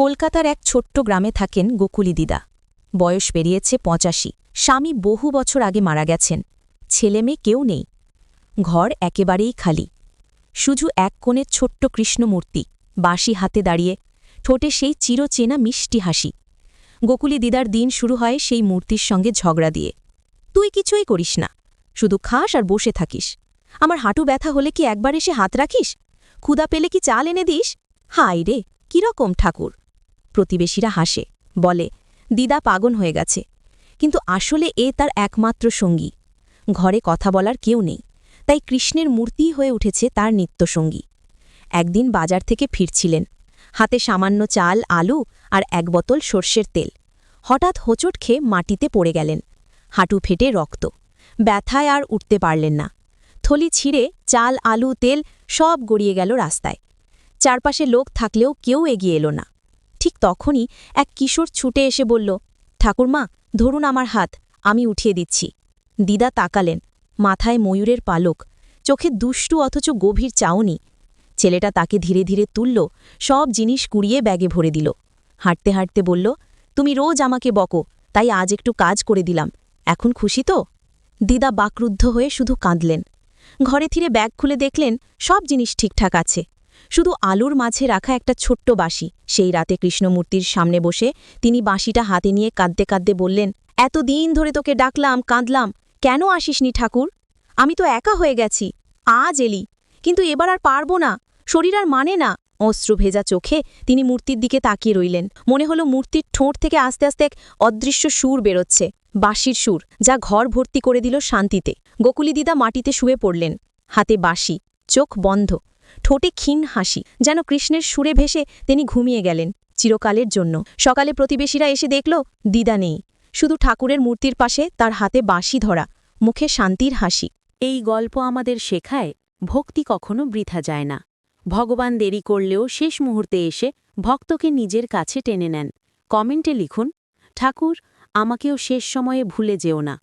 কলকাতার এক ছোট্ট গ্রামে থাকেন গোকুলি দিদা। বয়স পেরিয়েছে পঁচাশি। স্বামী বহু বছর আগে মারা গেছেন। ছেলে মেয়ে কেউ নেই। ঘর একেবারেই খালি। শুধু এক কোণের ছোট্ট কৃষ্ণমূর্তি, বাঁশি হাতে দাঁড়িয়ে, ঠোঁটে সেই চিরচেনা মিষ্টি হাসি। গোকুলি দিদার দিন শুরু হয় সেই মূর্তির সঙ্গে ঝগড়া দিয়ে। তুই কিছুই করিস না। শুধু খাস আর বসে থাকিস। আমার হাঁটু ব্যথা হলে কি একবার এসে হাত রাখিস? ক্ষুদা পেলে কি চাল এনে দিস? হাই রে, কীরকম ঠাকুর! প্রতিবেশীরা হাসে, বলে, দিদা পাগন হয়ে গেছে। কিন্তু আসলে এ তার একমাত্র সঙ্গী। ঘরে কথা বলার কেউ নেই, তাই কৃষ্ণের মূর্তি হয়ে উঠেছে তার নিত্যসঙ্গী। একদিন বাজার থেকে ফিরছিলেন। হাতে সামান্য চাল, আলু আর এক বোতল সর্ষের তেল। হঠাৎ হোঁচট খেয়ে মাটিতে পড়ে গেলেন। হাঁটু ফেটে রক্ত। ব্যথায় আর উঠতে পারলেন না। থলি ছিঁড়ে চাল, আলু, তেল সব গড়িয়ে গেল রাস্তায়। চারপাশে লোক থাকলেও কেউ এগিয়ে এলো না। ঠিক তখনই এক কিশোর ছুটে এসে বলল, ঠাকুরমা, ধরুন আমার হাত, আমি উঠিয়ে দিচ্ছি। দিদা তাকালেন, মাথায় ময়ূরের পালক, চোখে দুষ্টু অথচ গভীর চাউনি ছেলেটা তাকে ধীরে ধীরে তুলল, সব জিনিস কুড়িয়ে ব্যাগে ভরে দিল। হাঁটতে হাঁটতে বলল, তুমি রোজ আমাকে বকো, তাই আজ একটু কাজ করে দিলাম, এখন খুশি তো? দিদা বাকরুদ্ধ হয়ে শুধু কাঁদলেন। ঘরে ফিরে ব্যাগ খুলে দেখলেন, সব জিনিস ঠিকঠাক আছে। শুধু আলুর মাঝে রাখা একটা ছোট্ট বাঁশি। সেই রাতে কৃষ্ণমূর্তির সামনে বসে তিনি বাঁশিটা হাতে নিয়ে কাঁদতে কাঁদতে বললেন এত দিন ধরে তোকে ডাকলাম, কাঁদলাম, কেন আসিসনি ঠাকুর? আমি তো একা হয়ে গেছি, আজ এলি, কিন্তু এবার আর পারব না, শরীর আর মানে না। অশ্রু ভেজা চোখে তিনি মূর্তির দিকে তাকিয়ে রইলেন। মনে হলো মূর্তির ঠোঁট থেকে আস্তে আস্তে এক অদৃশ্য সুর বেরোচ্ছে, বাঁশির সুর, যা ঘর ভর্তি করে দিল শান্তিতে। গোকুলি দিদা মাটিতে শুয়ে পড়লেন, হাতে বাঁশি, চোখ বন্ধ। ঠোঁটে ক্ষীণ হাসি, যেন কৃষ্ণের সুরে ভেসে তিনি ঘুমিয়ে গেলেন চিরকালের জন্য। সকালে প্রতিবেশীরা এসে দেখল, দিদা নেই। শুধু ঠাকুরের মূর্তির পাশে তার হাতে বাঁশি ধরা, মুখে শান্তির হাসি। এই গল্প আমাদের শেখায়, ভক্তি কখনো বৃথা যায় না। ভগবান দেরি করলেও শেষ মুহূর্তে এসে ভক্তকে নিজের কাছে টেনে নেন। কমেন্টে লিখুন, ঠাকুর, আমাকেও শেষ সময়ে ভুলে যেও না।